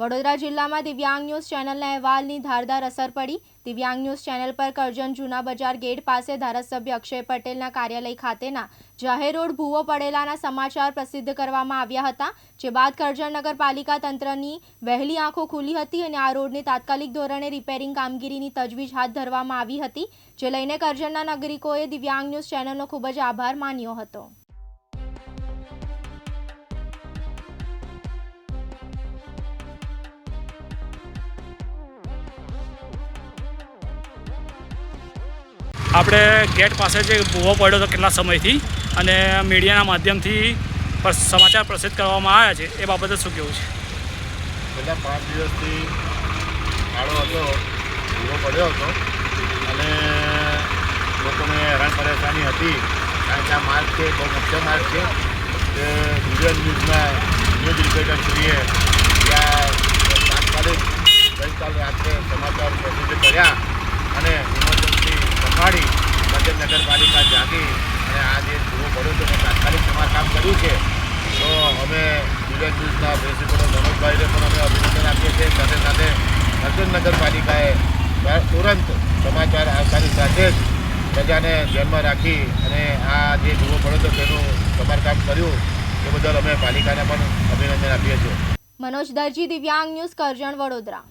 વડોદરા જિલ્લામાં દિવ્યાંગ ન્યૂઝ ચેનલના અહેવાલની ધારદાર અસર પડી. દિવ્યાંગ ન્યૂઝ ચેનલ પર કરજણ જૂના બજાર ગેટ પાસે ધારાસભ્ય અક્ષય પટેલના કાર્યાલય ખાતેના જાહેર રોડ ભૂવો પડેલાના સમાચાર પ્રસિદ્ધ કરવામાં આવ્યા હતા, જે બાદ કરજણ નગરપાલિકા તંત્રની વહેલી આંખો ખુલી હતી અને આ રોડની તાત્કાલિક ધોરણે રિપેરિંગ કામગીરીની તજવીજ હાથ ધરવામાં આવી હતી, જે લઈને કરજણના નાગરિકોએ દિવ્યાંગ ન્યૂઝ ચેનલનો ખૂબ જ આભાર માન્યો હતો. આપણે ગેટ પાસે જે ભૂવો પડ્યો હતો કેટલા સમયથી અને મીડિયાના માધ્યમથી સમાચાર પ્રસિદ્ધ કરવામાં આવ્યા છે, એ બાબતે શું કહેવું છે? છેલ્લા પાંચ દિવસથી ખાડો હતો ભૂલો પડ્યો હતો અને લોકોને હેરાન પરેશાની હતી. કારણ કે આ માર્ગ છે, બહુ મુખ્ય માર્ગ છે. કે વીડિયો ન્યૂઝના ન્યૂઝ રિપોર્ટરશ્રીએ ત્યાં તાત્કાલિક રાત્રે સમાચાર પ્રસિદ્ધ કર્યા અને સંભાળી મધ્ય નગરપાલિકા જાગી અને આ જે ભૂવો પડ્યો તો તાત્કાલિક સમારકામ કર્યું છે. તો અમે દિવ્ય ન્યૂઝના પ્રિન્સિપલ મનોજભાઈને પણ અમે અભિનંદન આપીએ છીએ. સાથે સાથે મધ્ય નગરપાલિકાએ તુરંત સમાચાર આવતાની સાથે જ પ્રજાને ધ્યાનમાં રાખી અને આ જે ભૂવો પડ્યો તો તેનું સમારકામ કર્યું. એ બદલ અમે પાલિકાને પણ અભિનંદન આપીએ છીએ. મનોજ દરજી, દિવ્યાંગ ન્યૂઝ કરજણ, વડોદરા.